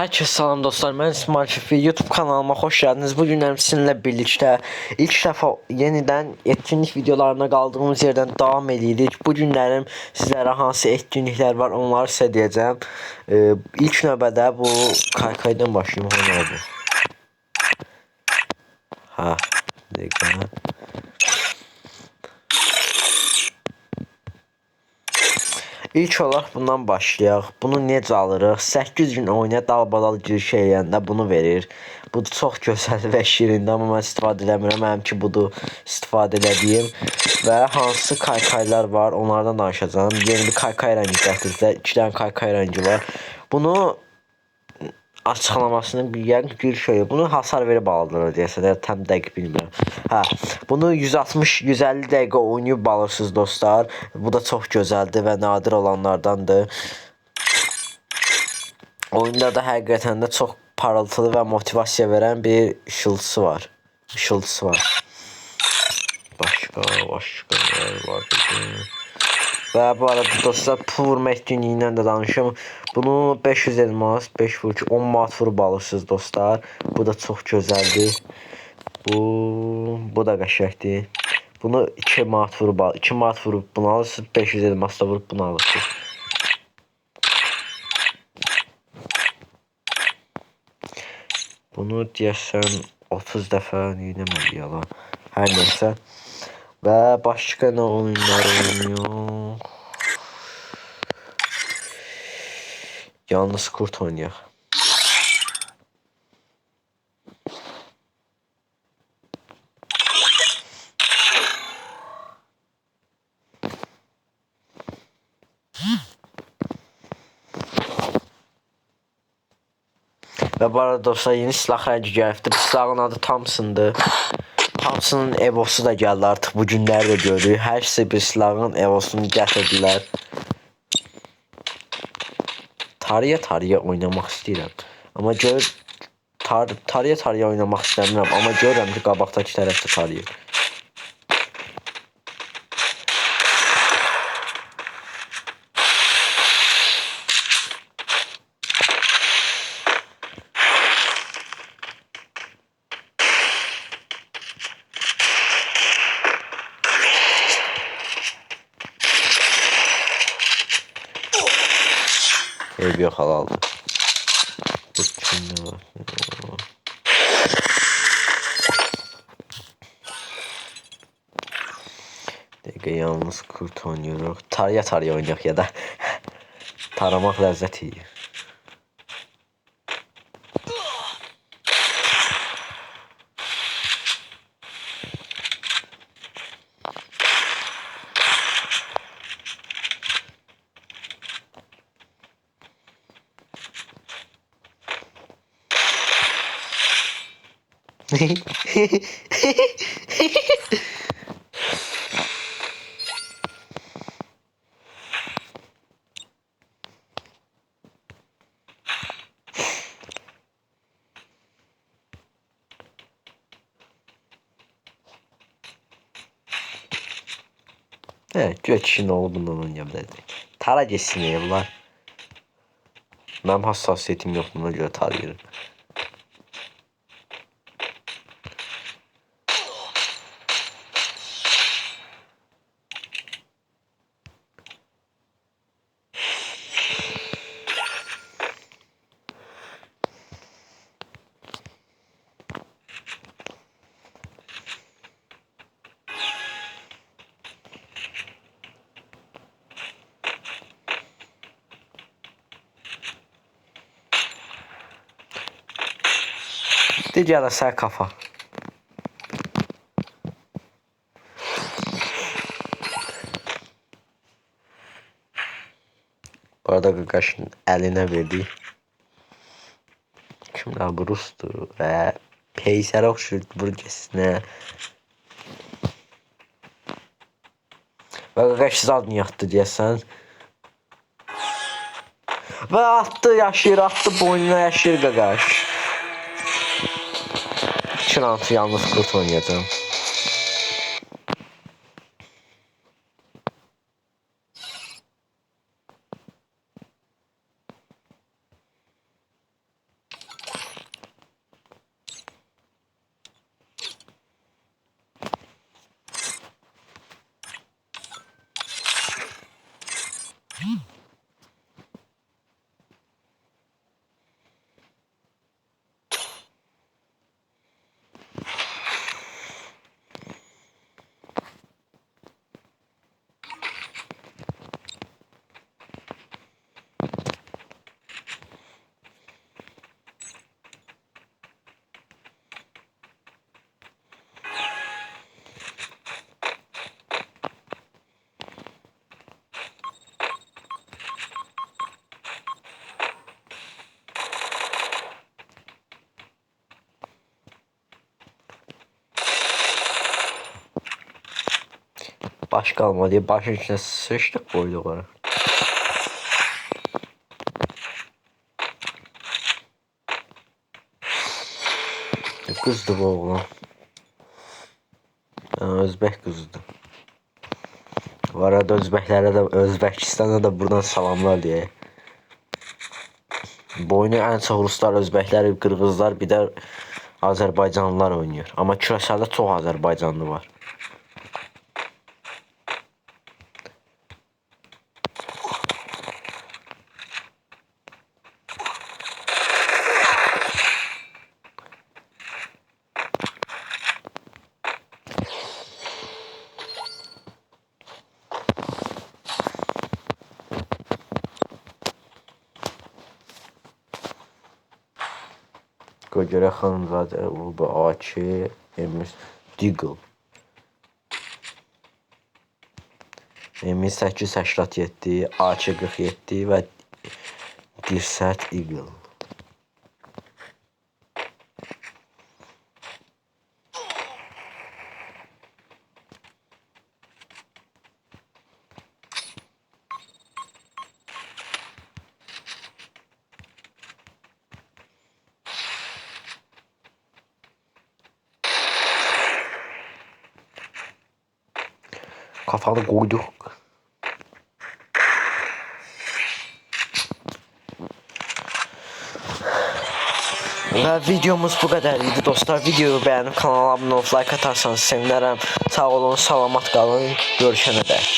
Herkese selam dostlar. Ben İsmail Fifi. YouTube kanalıma hoş geldiniz. Bugün sizinle birlikte ilk defa yeniden etkinlik videolarına kaldığımız yerden devam edirik. Bu günlerim sizlere hansı etkinlikler var onları size diyeceğim. Ee, ilk növbədə bu kaykaydan başlayayım. O ne oldu? Ha. Bir İlk olaraq bundan başlayaq. Bunu necə alırıq? 8 gün oynaya dalbadal giriş eləyəndə bunu verir. Bu çox gözəl və şirindir, amma mən istifadə eləmirəm. Mənim ki budur istifadə elədiyim və hansı kaykaylar var, onlardan danışacağam. Yeni bir kaykay rəngi gətirdilər. 2 dənə kaykay rəngi var. Bunu açıqlamasını bilən şey. Bunu hasar verib aldılar deyəsən, ya tam dəqiq bilmirəm. Hə, bunu 160 150 dəqiqə oynayıb alırsınız dostlar. Bu da çox gözəldir və nadir olanlardandır. Oyunda da həqiqətən də çox parıltılı və motivasiya verən bir işıltısı var. Işıltısı var. Başqa, başqa nələr Və bu arada dostlar pul vurma etkinliyindən də danışım. Bunu 500 elmas, 5 vurucu 10 manat vurub alırsınız dostlar. Bu da çox gözəldir. Bu bu da qəşəngdir. Bunu 2 manat vurub al, 2 manat vurub bunu alırsınız, 500 elmas da vurub bunu alırsınız. Bunu deyəsən 30 dəfə yinəmədi yalan. Hər nəsə. Və başqa nə oyunlar oynuyor? Yalnız kurt oynayaq. Və bu arada dostlar yeni silah rəngi gəlibdi. Bu silahın adı Thompson'dır. Thompson'ın Evo'su da gəldi artıq bu günləri də görürük. Hər şey bir silahın Evo'sunu gətirdilər. Tarıya tarıya oynamaq istəyirəm. Amma gör tar tarıya tarıya oynamaq istəmirəm. Amma görürəm ki qabaqdakı tərəfdə tarıyır. Ev. Bu kimde var? Dakika yalnız kurt oynuyoruz. Tarya tarya oynayaq ya da. Taramaq ləzzət iyi. Evet, göç işini olduğundan oynayabilirdik. Tara geçsin ya bunlar. Benim hassasiyetim yok buna göre tarıyorum. Diğer sağ kafa. Bu arada Gagaş'ın eline verdi. Kimler bu Rus'tu ve Peyser Okşur bölgesine ve Gagaş zadını yattı deyəsən. Və atdı yaşayır, atdı boynuna yaşayır Gagaş. Çınantı yalnız kurt oynayacağım. Baş kalmadı diye başın içine sıçtık koyduk ona. Kızdı bu oğlan. Özbek kızdı. Bu arada Özbeklere de Özbekistan'a da buradan salamlar diye. Bu en çok Ruslar, Özbekler, Kırgızlar bir de Azerbaycanlılar oynuyor. Ama küreselde çok Azerbaycanlı var. Göcərə xanımzadə bu AK, Emir Deagle. M887, AK47 və Dirsət Eagle. Kafanı koyduk. Və videomuz bu qədər idi dostlar. Videoyu bəyənib kanala abunə olub like atarsanız sevinərəm. Sağ olun, salamat qalın. Görüşənə dək.